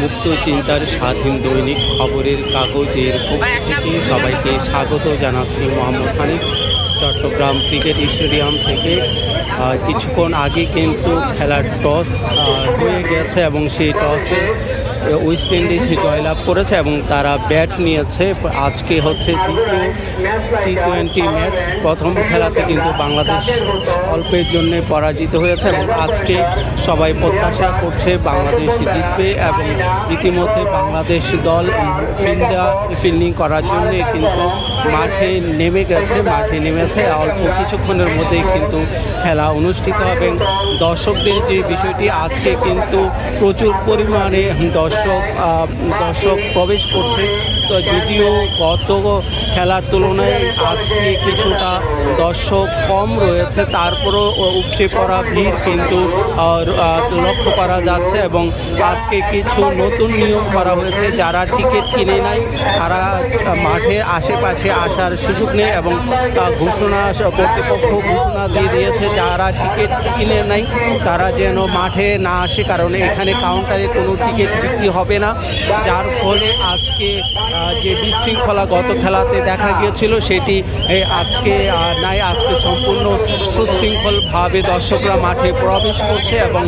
মুক্ত চিন্তার স্বাধীন দৈনিক খবরের কাগজের পক্ষ থেকে সবাইকে স্বাগত জানাচ্ছি মোহাম্মদ হানিফ, চট্টগ্রাম ক্রিকেট স্টেডিয়াম থেকে। কিছুক্ষণ আগে কিন্তু খেলার টস হয়ে গেছে এবং সেই টসে ওয়েস্ট ইন্ডিজ জয়লাভ করেছে এবং তারা ব্যাট নিয়েছে। আজকে হচ্ছে দ্বিতীয় টি টোয়েন্টি ম্যাচ। প্রথম খেলাতে কিন্তু বাংলাদেশ অল্পের জন্য পরাজিত হয়েছে এবং আজকে সবাই প্রত্যাশা করছে বাংলাদেশ জিতবে এবং ইতিমধ্যে বাংলাদেশ দল ফিল্ডা ফিল্ডিং করার জন্য কিন্তু মাঠে নেমে গেছে, মাঠে নেমেছে। অল্প কিছুক্ষণের মধ্যেই কিন্তু খেলা অনুষ্ঠিত হবে। দর্শকদের যে বিষয়টি, আজকে কিন্তু প্রচুর পরিমাণে দর্শক আহ, দর্শক প্রবেশ করছে। তো যদিও গত খেলার তুলনায় আজকে কিছুটা দর্শক কম রয়েছে তারপরও উপচে পড়া ভিড় কিন্তু লক্ষ্য করা যাচ্ছে এবং আজকে কিছু নতুন নিয়ম করা হয়েছে। যারা টিকিট কিনে নাই তারা মাঠের আশেপাশে আসার সুযোগ নেই এবং ঘোষণা কর্তৃপক্ষ ঘোষণা দিয়ে দিয়েছে যারা টিকিট কিনে নাই তারা যেন মাঠে না আসে কারণ এখানে কাউন্টারে কোনো টিকিট বিক্রি হবে না। যার ফলে আজকে যে বিশৃঙ্খলা গত খেলাতে দেখা গিয়েছিল, সেটি আজকে নাই। আজকে সম্পূর্ণ সুশৃঙ্খলভাবে দর্শকরা মাঠে প্রবেশ করছে এবং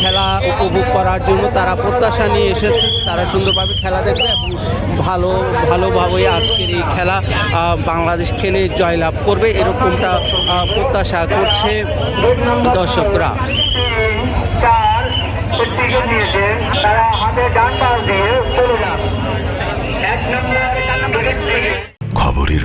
খেলা উপভোগ করার জন্য তারা প্রত্যাশা নিয়ে এসেছে। তারা সুন্দরভাবে খেলা দেখবে এবং ভালো, ভালোভাবে আজকের এই খেলা বাংলাদেশ খেলে জয়লাভ করবে, এরকমটা প্রত্যাশা করছে দর্শকরা চার টিকিট নিয়েছে তারা হাতে ডান পাশ দিয়ে চলে যান এক নম্বর টিকিট থেকে খবরের